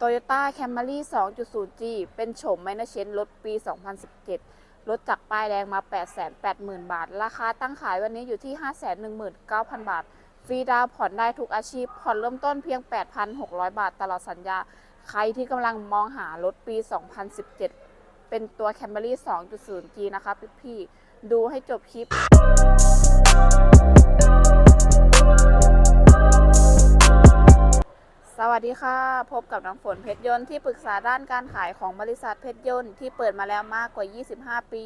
Toyota Camry 2.0G เป็นโฉมไมเนอร์เชนรถปี 2017รถจากป้ายแดงมา 880,000 บาท ราคาตั้งขายวันนี้อยู่ที่ 519,000 บาท ฟรีดาวผ่อนได้ทุกอาชีพ ผ่อนเริ่มต้นเพียง 8,600 บาทตลอดสัญญา ใครที่กำลังมองหารถปี 2017 เป็นตัว Camry 2.0G นะคะพี่ๆดูให้จบคลิป วัสดีค่ะ พบกับน้ำฝนเพชรยนต์ที่ปรึกษาด้านการขายของบริษัทเพชรยนต์ที่เปิดมาแล้วมากกว่า 25 ปี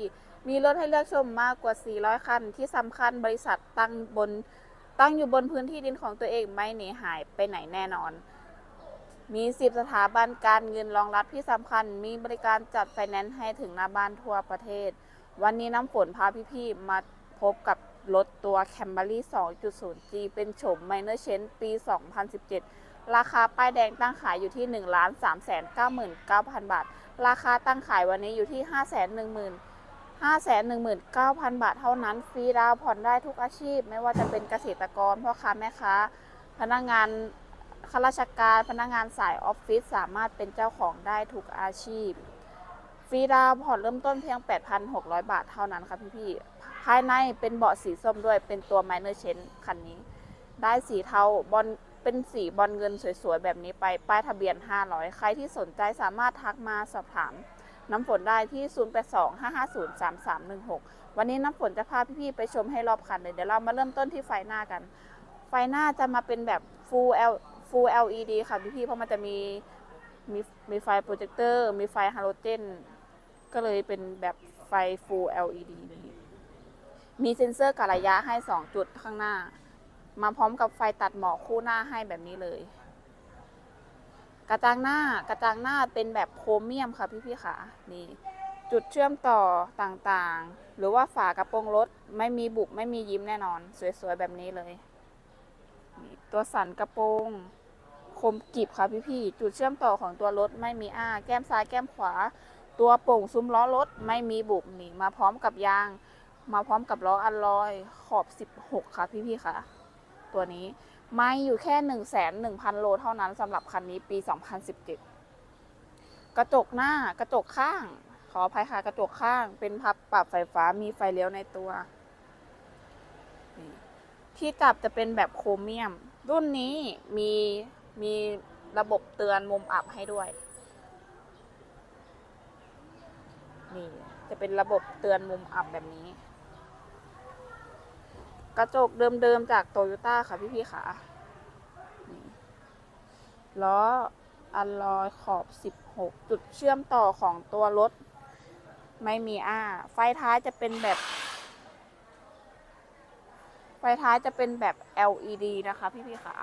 มีรถให้เลือกชมมากกว่า 400 คัน ที่สำคัญบริษัทตั้งบนตั้งอยู่บนพื้นที่ดินของตัวเองไม่หนีหายไปไหนแน่นอน มี 10 สถาบันการเงินรองรับที่สำคัญ มีบริการจัดไฟแนนซ์ให้ถึงหน้าบ้านทั่วประเทศ วันนี้น้ำฝนพาพี่ๆมาพบกับรถตัว Camry 2.0G เป็นโฉม Minor Change ปี 2017 ราคาป้ายแดงตั้งขายอยู่ที่1 3 9 9 0 0 0บาท ราคาตั้งขายวันนี้อยู่ที่5 1 0 0 0 519,000บาทเท่านั้น ฟรีดาวผ่อนได้ทุกอาชีพ ไม่ว่าจะเป็นเกษตรกรพ่อค้าแม่ค้า พนักงานข้าราชการพนักงานสายออฟฟิศสามารถเป็นเจ้าของได้ทุกอาชีพ ฟรีดาวผ่อนเริ่มต้นเพียง 8,600 บาทเท่านั้นค่ะพี่ๆภายในเป็นเบาะสีส้มด้วยเป็นตัว Minor Change คันนี้ ได้สีเทาบอล เป็นสีบอลเงินสวยๆ แบบนี้ไป ป้ายทะเบียน 500 ใครที่สนใจสามารถทักมาสอบถาม น้ำฝนได้ที่ 0825503316 วันนี้น้ำฝนจะพาพี่ๆ ไปชมให้รอบคันเลย เดี๋ยวเรามาเริ่มต้นที่ไฟหน้ากัน ไฟหน้าจะมาเป็นแบบ full L full LED ค่ะพี่ๆ เพราะมันจะมีมีมีไฟโปรเจคเตอร์ มีไฟฮาโลเจน ก็เลยเป็นแบบไฟ full LED มีเซ็นเซอร์กะระยะให้ 2 จุดข้างหน้า มาพร้อมกับไฟตัดหมอกคู่หน้าให้แบบนี้เลย กระจังหน้ากระจังหน้าเป็นแบบโครเมียมค่ะพี่ๆค่ะนี่จุดเชื่อมต่อต่างๆ หรือว่าฝากระโปรงรถไม่มีบุบไม่มียิ้มแน่นอน สวยๆ แบบนี้เลย ตัวสันกระโปรงคมกริบค่ะพี่ๆ จุดเชื่อมต่อของตัวรถไม่มีอ้า แก้มซ้ายแก้มขวา ตัวโป่งซุ้มล้อรถไม่มีบุบนี่มาพร้อมกับยาง มาพร้อมกับล้ออัลลอยขอบ 16 ค่ะพี่ๆค่ะ ตัวนี้ไม่อยู่แค่ 1 1 0 0 0 โลเท่านั้นสำหรับคันนี้ปี 2017 กระจกหน้ากระจกข้าง ขออภัยค่ะกระจกข้าง เป็นพับปรับไฟฟ้ามีไฟเลี้ยวในตัวนี่ที่จับจะเป็นแบบโครเมียม รุ่นนี้มีมีระบบเตือนมุมอับให้ด้วยนี่จะเป็นระบบเตือนมุมอับแบบนี้ กระจกเดิมๆจากโตโยต้าค่ะพี่ๆค่ะล้ออัลลอยขอบ 16 จุดเชื่อมต่อของตัวรถ ไม่มีอ้า ไฟท้ายจะเป็นแบบ ไฟท้ายจะเป็นแบบ LED นะคะพี่ๆค่ะ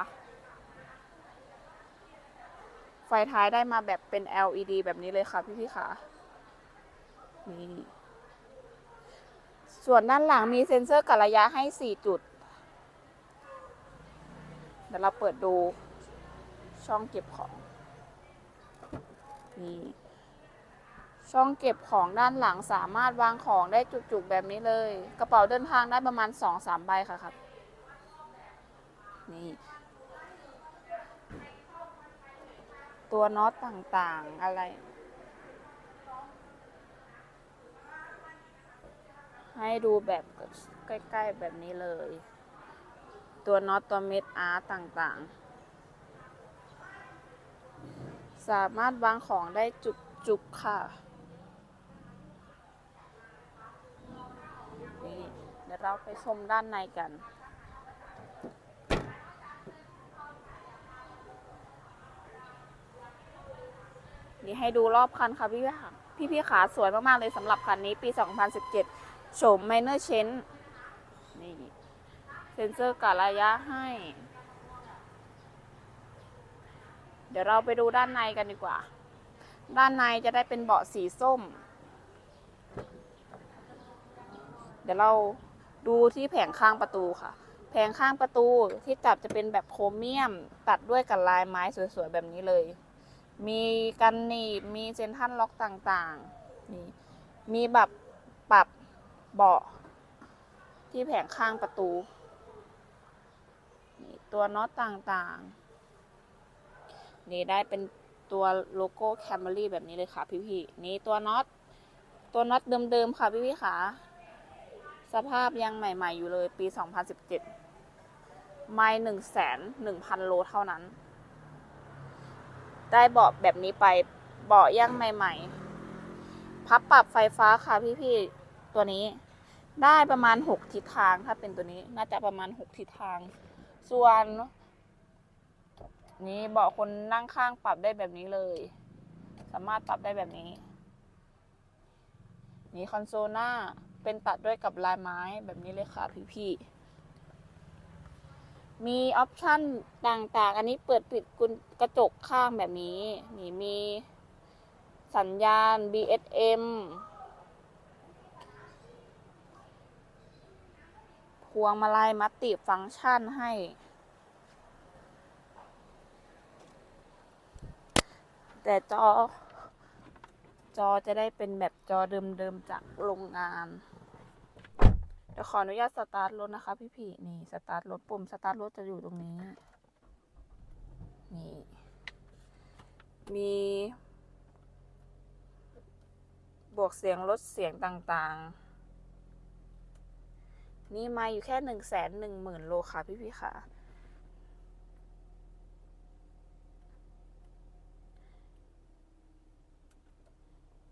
ไฟท้ายได้มาแบบเป็น LED แบบนี้เลยค่ะพี่ๆค่ะนี่ ส่วนด้านหลังมีเซ็นเซอร์กะระยะให้ 4 จุด เดี๋ยวเราเปิดดูช่องเก็บของ นี่ ช่องเก็บของด้านหลังสามารถวางของได้จุกๆ แบบนี้เลย กระเป๋าเดินทางได้ประมาณ 2-3 ใบค่ะครับ นี่ตัวน็อตต่างๆอะไร ให้ดูแบบใกล้ๆแบบนี้เลย ตัวน็อตตัวเม็ดอาร์ตต่างๆ สามารถวางของได้จุกๆค่ะนี่เดี๋ยวเราไปชมด้านในกันนี่ให้ดูรอบคันค่ะพี่พี่ค่ะพี่พี่ขาสวยมาก ๆ เลยสำหรับคันนี้ปี 2017 โฉม Minor Change นี่เซ็นเซอร์กะระยะให้ เดี๋ยวเราไปดูด้านในกันดีกว่า ด้านในจะได้เป็นเบาะสีส้ม เดี๋ยวเราดูที่แผงข้างประตูค่ะ แผงข้างประตูที่จับจะเป็นแบบโครเมียม ตัดด้วยกับลายไม้สวยๆ แบบนี้เลย มีกันหนีบมีเซนทรันล็อกต่างๆ นี่ มีแบบปรับ เบาะ ที่แผงข้างประตูนี่ตัวน็อตต่างๆ นี่ได้เป็นตัวโลโก้แคมเบอรี่แบบนี้เลยค่ะพี่ๆนี่ตัวน็อต ตัวน็อตเดิมๆค่ะพี่ๆค่ะ สภาพยังใหม่ ๆ อยู่เลยปี 2017 ไม่หนึ่งแสนหนึ่งพันโลเท่านั้น ได้เบาะแบบนี้ไปเบาะยังใหม่ ๆ พับปรับไฟฟ้าค่ะพี่ๆตัวนี้ ได้ประมาณ 6 ทิศทางถ้าเป็นตัวนี้น่าจะประมาณ 6 ทิศทาง ส่วน นี้เบาะคนนั่งข้างปรับได้แบบนี้เลย สามารถปรับได้แบบนี้ นี่คอนโซลหน้าเป็นตัดด้วยกับลายไม้แบบนี้เลยค่ะพี่ๆมีออปชั่นต่างๆ อันนี้เปิดปิดกุญกระจกข้างแบบนี้ นี่มีสัญญาณ BSM พวงมาลัยมัตติฟังก์ชันให้ แต่จอ จอจะได้เป็นแบบจอเดิมๆจากโรงงานเดี๋ยวขออนุญาตสตาร์ทรถนะคะ พี่พี่นี่สตาร์ทรถปุ่มสตาร์ทรถจะอยู่ตรงนี้ นี่ มีบวกเสียงลดเสียงต่างๆ นี่มาอยู่แค่หนึ่งแสนหนึ่งหมื่นโลค่ะพี่พี่ค่ะ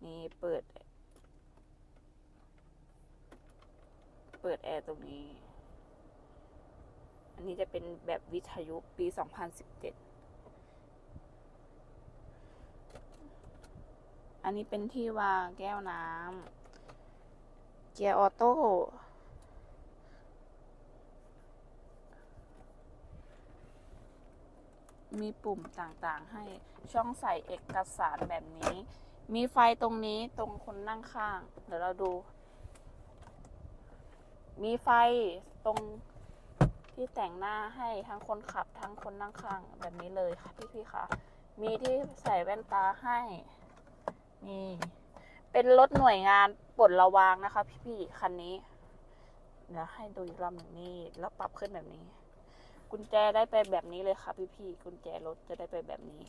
นี่เปิด เปิดแอร์ตรงนี้ อันนี้จะเป็นแบบวิทยุปี2017อันนี้เป็นที่วางแก้วน้ำเกียร์ออโต้ มีปุ่มต่างๆ ให้ช่องใส่เอกสารแบบนี้ มีไฟตรงนี้ตรงคนนั่งข้าง เดี๋ยวเราดู มีไฟตรงที่แต่งหน้าให้ทั้งคนขับทั้งคนนั่งข้างแบบนี้เลยค่ะพี่ๆค่ะมีที่ใส่แว่นตาให้นี่เป็นรถหน่วยงานปลดระวางนะคะ พี่ๆคันนี้เดี๋ยวให้ดูอีกรอบหนึ่งนี่แล้วปรับขึ้นแบบนี้ กุญแจได้ไปแบบนี้เลยค่ะพี่ๆกุญแจรถจะได้ไปแบบนี้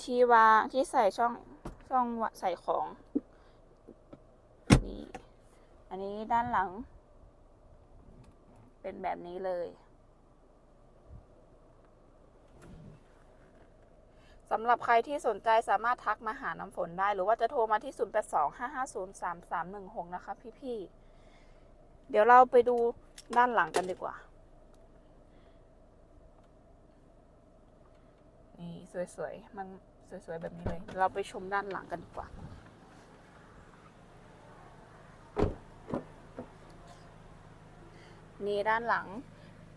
ที่วางที่ใส่ช่องช่องใส่ของนี่อันนี้ด้านหลัง เป็นแบบนี้เลยสำหรับใครที่สนใจสามารถทักมาหาน้ำฝนได้ หรือว่าจะโทรมาที่ 0825503316 นะคะพี่ๆ เดี๋ยวเราไปดูด้านหลังกันดีกว่า นี่สวยๆ มันสวยๆ แบบนี้เลย เราไปชมด้านหลังกันดีกว่า นี่ด้านหลัง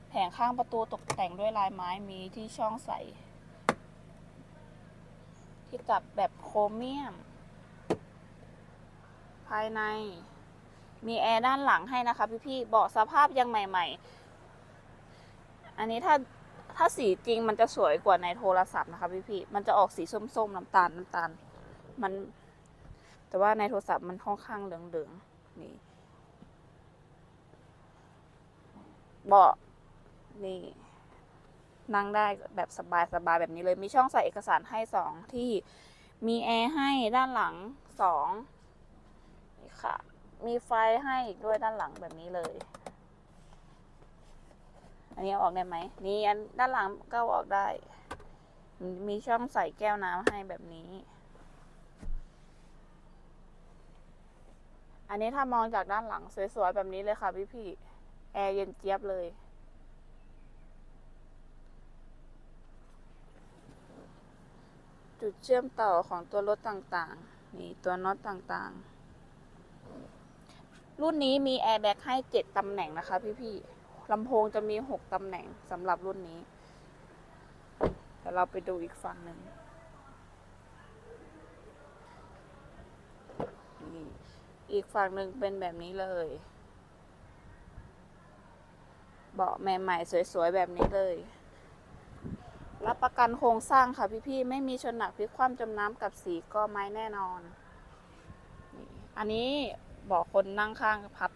แผงข้างประตูตกแต่งด้วยลายไม้มีที่ช่องใส่ที่จับแบบโครเมียม ภายใน มีแอร์ด้านหลังให้นะคะพี่ๆเบาะสภาพยังใหม่ ๆ อันนี้ถ้า ถ้าสีจริงมันจะสวยกว่าในโทรศัพท์นะคะพี่พี่มันจะออกสีส้มๆน้ำตาลน้ำตาล มัน แต่ว่าในโทรศัพท์มันค่อนข้างเหลืองๆนี่เบาะนี่นั่งได้แบบสบายๆแบบนี้เลยมีช่องใส่เอกสารให้สองที่มีแอร์ให้ด้านหลังสองนี่ค่ะ มีไฟให้อีกด้วยด้านหลังแบบนี้เลย อันนี้ออกได้ไหม นี่อันด้านหลังก็ออกได้ มีช่องใส่แก้วน้ำให้แบบนี้ อันนี้ถ้ามองจากด้านหลังสวยๆแบบนี้เลยค่ะพี่พี่แอร์เย็นเจี๊ยบเลย จุดเชื่อมต่อของตัวรถต่างๆ นี่ตัวน็อตต่างๆ รุ่นนี้มีแอร์แบ็กให้เจ็ดตำแหน่งนะคะพี่ๆ ลำโพงจะมีหกตำแหน่งสำหรับรุ่นนี้เดี๋ยวเราไปดูอีกฝั่งหนึ่งอีกฝั่งหนึ่งเป็นแบบนี้เลย เบาะใหม่ๆสวยๆ แบบนี้เลย รับประกันโครงสร้างค่ะพี่ๆ ไม่มีชนหนักพลิกคว่ำจมน้ำกับสีก็ไม้แน่นอน อันนี้เบาะคนนั่งข้างพับ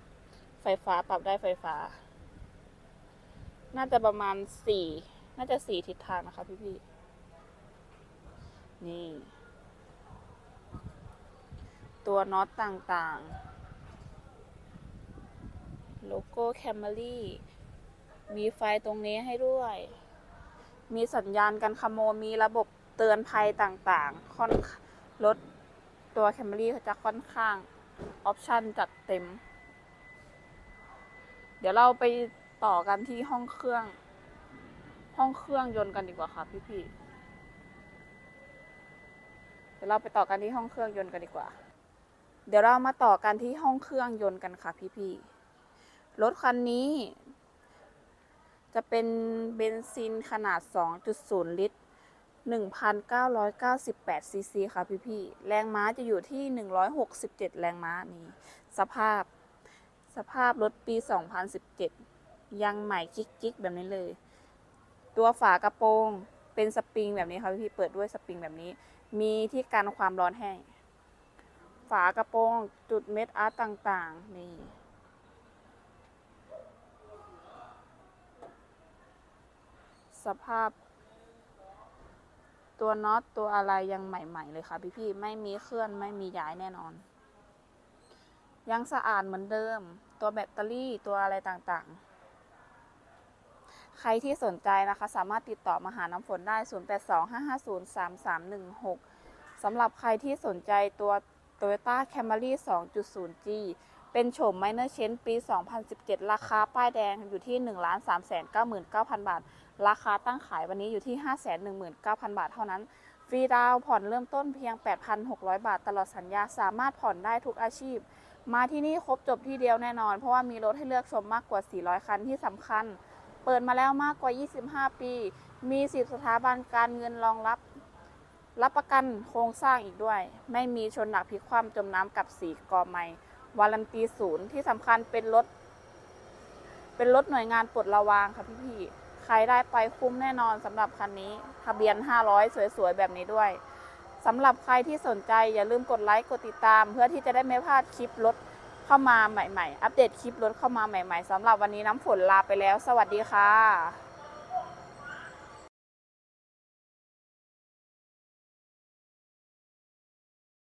ไฟฟ้าปรับได้ไฟฟ้า น่าจะประมาณสี่น่าจะสี่ทิศทางนะคะพี่พี่นี่ ตัวน็อตต่างๆ โลโก้แคม r รี่มีไฟตรงนี้ให้ด้วย มีสัญญาณการขโมยมีระบบเตือนภัยต่างๆ ค่อนรถตัวแคม r รี่จะค่อนข้าง ออปชันจัดเต็ม เดี๋ยวเราไป ต่อกันที่ห้องเครื่อง ห้องเครื่องยนต์กันดีกว่าค่ะพี่ๆเดี๋ยวเราไปต่อกันที่ห้องเครื่องยนต์กันดีกว่า เดี๋ยวเรามาต่อกันที่ห้องเครื่องยนต์กันค่ะพี่ๆรถคันนี้ จะเป็นเบนซินขนาด 2.0 ลิตร 1,998 ซีซีค่ะพี่ๆแรงม้าจะอยู่ที่ 167 แรงม้านี่ สภาพ สภาพรถปี 2017 ยังใหม่จิกๆแบบนี้เลย ตัวฝากระโปรงเป็นสปริงแบบนี้ค่ะพี่เปิดด้วยสปริงแบบนี้ มีที่กันความร้อนแห้งฝากระโปรงจุดเม็ดอาร์ตต่างๆ นี่สภาพ ตัวน็อตตัวอะไรยังใหม่ ๆ เลยค่ะพี่ๆไม่มีเคลื่อนไม่มีย้ายแน่นอน ยังสะอาดเหมือนเดิม ตัวแบตเตอรี่ตัวอะไรต่างๆ ใครที่สนใจนะคะ สามารถติดต่อมาหาน้ำฝนได้ 0825503316 สำหรับใครที่สนใจตัว Toyota Camry 2.0G เป็นโฉม Minor Change ปี 2017 ราคาป้ายแดงอยู่ที่ 1,399,000 บาท ราคาตั้งขายวันนี้อยู่ที่ 519,000 บาทเท่านั้น ฟรีดาวผ่อนเริ่มต้นเพียง 8,600 บาทตลอดสัญญา สามารถผ่อนได้ทุกอาชีพ มาที่นี่ครบจบที่เดียวแน่นอน เพราะว่ามีรถให้เลือกชมมากกว่า 400 คันที่สำคัญ เปิดมาแล้วมากกว่า 25 ปี มี 10 สถาบันการเงินรองรับ รับประกันโครงสร้างอีกด้วย ไม่มีชนหนักพลิกคว่ำจมน้ำกับสีกอไม้วารันตีศูนย์ที่สำคัญเป็นรถ เป็นรถหน่วยงานปลดระวางค่ะพี่ๆใครได้ไปคุ้มแน่นอนสำหรับคันนี้ ทะเบียน 500 สวยๆ แบบนี้ด้วยสำหรับใครที่สนใจอย่าลืมกดไลค์กดติดตาม เพื่อที่จะได้ไม่พลาดคลิปรถ เข้ามาใหม่ ๆ อัปเดตคลิปรถเข้ามาใหม่ ๆสำหรับวันนี้น้ำฝนลาไปแล้ว สวัสดีค่ะ